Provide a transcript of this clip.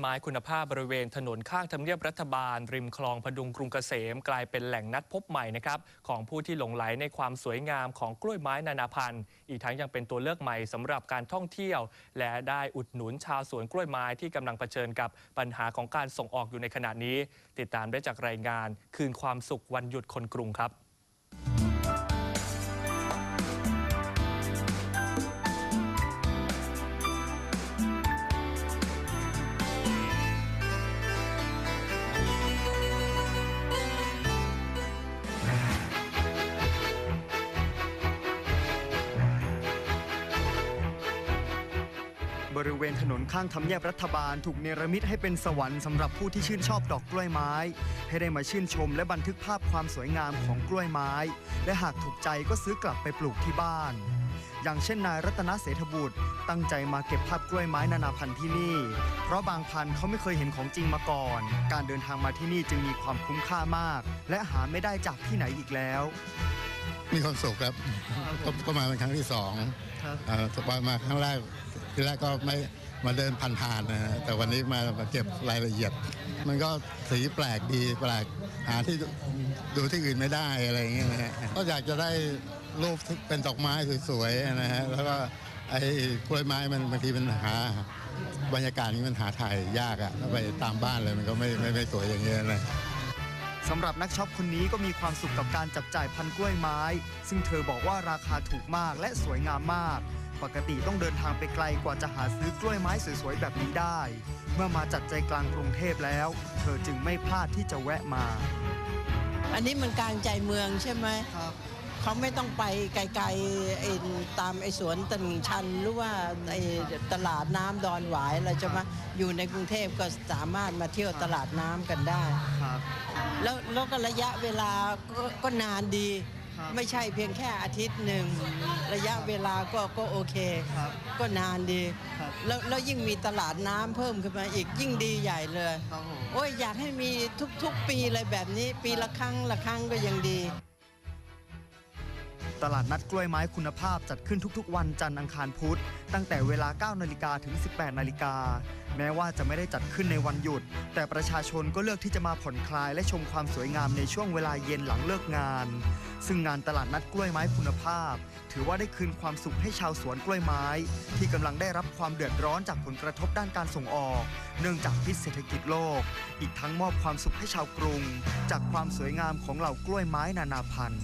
ไม้คุณภาพบริเวณถนนข้างทำเนียบรัฐบาล ริมคลองพดุงกรุงเกษม กลายเป็นแหล่งนัดพบใหม่นะครับของผู้ที่หลงไหลในความสวยงามของกล้วยไม้นานาพันธุ์อีกทั้งยังเป็นตัวเลือกใหม่สำหรับการท่องเที่ยว และได้อุดหนุนชาวสวนกล้วยไม้ที่กำลังเผชิญกับปัญหาของการส่งออกอยู่ในขณะนี้ ติดตามได้จากรายงานคืนความสุขวันหยุดคนกรุงครับ บริเวณถนนข้างทำเนียบรัฐบาลถูกเนรมิตให้เป็นสวรรค์สำหรับผู้ที่ชื่นชอบดอกกล้วยไม้ ให้ได้มาชื่นชมและบันทึกภาพความสวยงามของกล้วยไม้ และหากถูกใจก็ซื้อกลับไปปลูกที่บ้าน อย่างเช่นนายรัตนเศรษฐบุตร ตั้งใจมาเก็บภาพกล้วยไม้นานาพันธุ์ที่นี่ เพราะบางพันธุ์เขาไม่เคยเห็นของจริงมาก่อน การเดินทางมาที่นี่จึงมีความคุ้มค่ามาก และหาไม่ได้จากที่ไหนอีกแล้ว มีความสุขครับก็ก็มาเป็นครั้งที่สองครับ เอ่อว่ามาครั้งแรกที่แรกก็ไม่มาเดินผ่านๆนะฮะแต่วันนี้มามาเก็บรายละเอียด มันก็สีแปลกดีแปลกหาที่ดูดูที่อื่นไม่ได้อะไรอย่างเงี้ยนะฮะก็อยากจะได้รูปที่เป็นดอกไม้สวยๆนะฮะแล้วก็ไอ้กล้วยไม้มันบางทีมันหา บรรยากาศนี้มันหาถ่ายยากอะถ้าไปตามบ้านเลยมันก็ไม่ไม่ไม่สวยอย่างเงี้ยนะ สำหรับนักช็อปคนนี้ก็มีความสุขกับการจับจ่ายพันกล้วยไม้ ซึ่งเธอบอกว่าราคาถูกมากและสวยงามมาก ปกติต้องเดินทางไปไกลกว่าจะหาซื้อกล้วยไม้สวยๆแบบนี้ได้ เมื่อมาจัดใจกลางกรุงเทพแล้ว เธอจึงไม่พลาดที่จะแวะมา อันนี้มันกลางใจเมืองใช่ไหมครับ เขาไม่ต้องไปไกลๆไอ้ตามไอ้สวนตลิ่งชันหรือว่าไอ้ตลาดน้ำดอนหวายอะไรใช่ไหมอยู่ในกรุงเทพก็สามารถมาเที่ยวตลาดน้ำกันได้ครับแล้วแล้วก็ระยะเวลาก็ก็นานดีครับไม่ใช่เพียงแค่อาทิตย์หนึ่งระยะเวลาก็ก็โอเค ครับก็นานดี ครับแล้วแล้วยิ่งมีตลาดน้ำเพิ่มขึ้นมาอีกยิ่งดีใหญ่เลย ครับผม โอ้ยอยากให้มีทุกๆปีเลยแบบนี้ ปีละครั้งละครั้งก็ยังดี ตลาดนัดกล้วยไม้คุณภาพจัดขึ้นทุกๆ วันจันทร์อังคารพุธ ตั้งแต่เวลา 9 นาฬิกาถึง 18 นาฬิกา แม้ว่าจะไม่ได้จัดขึ้นในวันหยุด แต่ประชาชนก็เลือกที่จะมาผ่อนคลายและชมความสวยงามในช่วงเวลาเย็นหลังเลิกงาน ซึ่งงานตลาดนัดกล้วยไม้คุณภาพ ถือว่าได้คืนความสุขให้ชาวสวนกล้วยไม้ ที่กำลังได้รับความเดือดร้อนจากผลกระทบด้านการส่งออก เนื่องจากพิษเศรษฐกิจโลก อีกทั้งมอบความสุขให้ชาวกรุง จากความสวยงามของเหล่ากล้วยไม้นานาพันธุ์